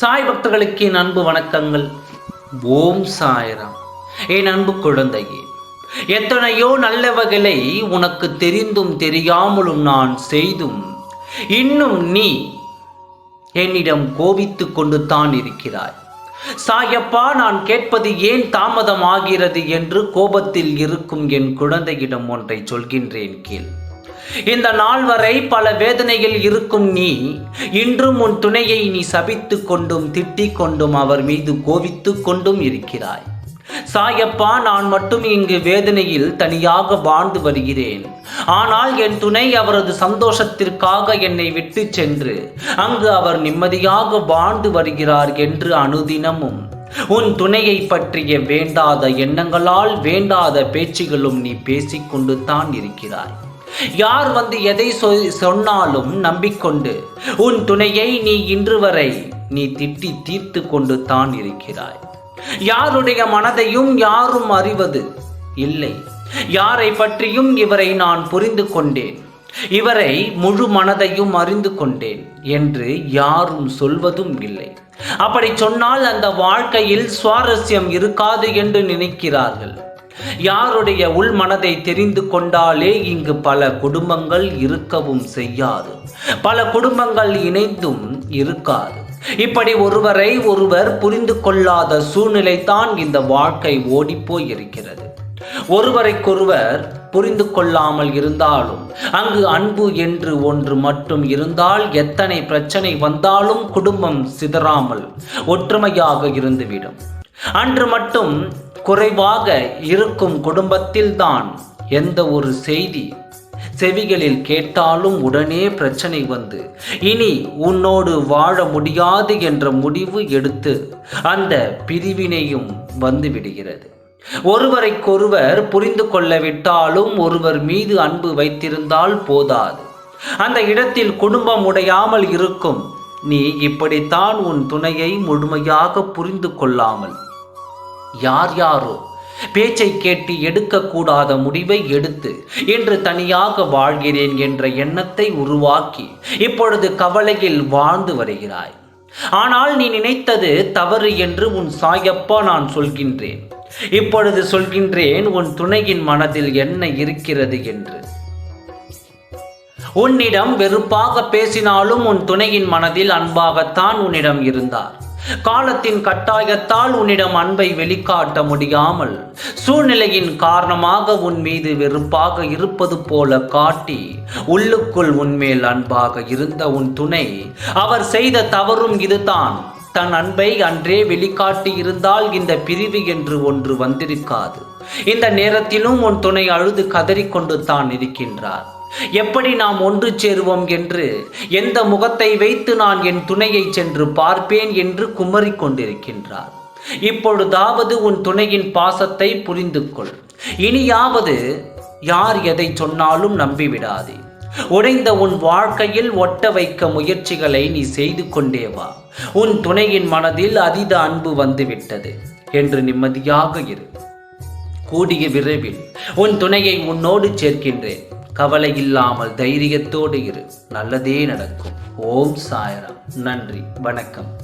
சாய் பக்தர்களுக்கு என் அன்பு வணக்கங்கள். ஓம் சாய்ராம். என் அன்பு குழந்தையே எத்தனையோ நல்லவகளை உனக்கு தெரிந்தும் தெரியாமலும் நான் செய்தும் இன்னும் நீ என்னிடம் கோபித்து கொண்டு தான் இருக்கிறாய். சாயப்பா நான் கேட்பது ஏன் தாமதமாகிறது என்று கோபத்தில் இருக்கும் என் குழந்தையிடம் ஒன்றை சொல்கின்றேன் கீழ் இந்த நாள் வரை பல வேதனையில் இருக்கும் நீ இன்றும் உன் துணையை நீ சபித்து கொண்டும் திட்டிக் கொண்டும் அவர் மீது கோவித்து கொண்டும் இருக்கிறாய். சாயப்பா நான் மட்டும் இங்கு வேதனையில் தனியாக வாழ்ந்து வருகிறேன். ஆனால் என் துணை அவரது சந்தோஷத்திற்காக என்னை விட்டு சென்று அங்கு அவர் நிம்மதியாக வாழ்ந்து வருகிறார் என்று அனுதினமும். உன் துணையை பற்றிய வேண்டாத எண்ணங்களால் வேண்டாத பேச்சுகளும் நீ பேசிக்கொண்டு தான் இருக்கிறாய். யார் வந்து எதை சொ- சொன்னாலும் நம்பிக்கொண்டு உன் துணையை நீ இன்று வரை நீ திட்டி தீர்த்து கொண்டு தான் இருக்கிறாய். யாருடைய மனதையும் யாரும் அறிவது இல்லை. யாரை பற்றியும் இவரை நான் புரிந்து கொண்டேன். இவரை முழு மனதையும் அறிந்து கொண்டேன் என்று யாரும் சொல்வதும் இல்லை. அப்படி சொன்னால் அந்த வாழ்க்கையில் சுவாரஸ்யம் இருக்காது என்று நினைக்கிறார்கள். யாருடைய உள் மனதை தெரிந்து கொண்டாலே இங்கு பல குடும்பங்கள் இருக்கவும் செய்யாது. பல குடும்பங்கள் இணைந்தும் இருக்காது. இப்படி ஒருவரை ஒருவர் புரிந்து கொள்ளாத சூழ்நிலை தான் இந்த வாழ்க்கை ஓடிப்போய் இருக்கிறது ஒருவரைக்கொருவர் புரிந்து கொள்ளாமல் இருந்தாலும் அங்கு அன்பு என்று ஒன்று மட்டும் இருந்தால் எத்தனை பிரச்சனை வந்தாலும் குடும்பம் சிதறாமல் ஒற்றுமையாக இருந்துவிடும். அன்று மட்டும் குறைவாக இருக்கும் குடும்பத்தில்தான் எந்த ஒரு செய்தி செவிகளில் கேட்டாலும் உடனே பிரச்சனை வந்து. இனி உன்னோடு வாழ முடியாது என்ற முடிவு எடுத்து அந்த பிரிவினையும் வந்து விடுகிறது. ஒருவரைக்கொருவர் புரிந்து கொள்ளவிட்டாலும் ஒருவர் மீது அன்பு வைத்திருந்தால் போதாது. அந்த இடத்தில் குடும்பம் உடையாமல் இருக்கும் நீ இப்படித்தான் உன் துணையை முழுமையாக புரிந்து கொள்ளாமல் யார் யாரோ பேச்சை கேட்டு எடுக்கக்கூடாத முடிவை எடுத்து இன்று தனியாக வாழ்கிறேன் என்ற எண்ணத்தை உருவாக்கி இப்பொழுது கவலையில் வாழ்ந்து வருகிறாய். ஆனால் நீ நினைத்தது தவறு என்று உன் சாயப்பா நான் சொல்கின்றேன். இப்பொழுது சொல்கின்றேன் உன் துணையின் மனதில் என்ன இருக்கிறது என்று. உன்னிடம் வெறுப்பாக பேசினாலும் உன் துணையின் மனதில் அன்பாகத்தான் உன்னிடம் இருந்தார். காலத்தின் கட்டாயத்தால் உன்னிடம் அன்பை வெளிக்காட்ட முடியாமல் சூழ்நிலையின் காரணமாக உன் மீது வெறுப்பாக இருப்பது போல காட்டி உள்ளுக்குள் உன்மேல் அன்பாக இருந்த உன் துணை அவர் செய்த தவறும் இதுதான். தன் அன்பை அன்றே வெளிக்காட்டி இருந்தால் இந்த பிரிவு என்று ஒன்று வந்திருக்காது. இந்த நேரத்திலும் உன் துணை அழுது கதறிக்கொண்டு தான் இருக்கின்றார். எப்படி நாம் ஒன்று சேருவோம் என்று எந்த முகத்தை வைத்து நான் என் துணையை சென்று பார்ப்பேன் என்று குமரிக் கொண்டிருக்கின்றார். இப்பொழுதாவது உன் துணையின் பாசத்தை புரிந்து கொள் இனியாவது யார் எதை சொன்னாலும் நம்பிவிடாதே. உடைந்த உன் வாழ்க்கையில் ஒட்ட வைக்க முயற்சிகளை நீ செய்து கொண்டே வா. உன் துணையின் மனதில் அதீத அன்பு வந்துவிட்டது என்று நிம்மதியாக இரு. கூடிய விரைவில் உன் துணையை உன்னோடு சேர்க்கின்றேன். கவலை இல்லாமல் தைரியத்தோடு இரு. நல்லதே நடக்கும். ஓம் சாயராம். நன்றி. வணக்கம்.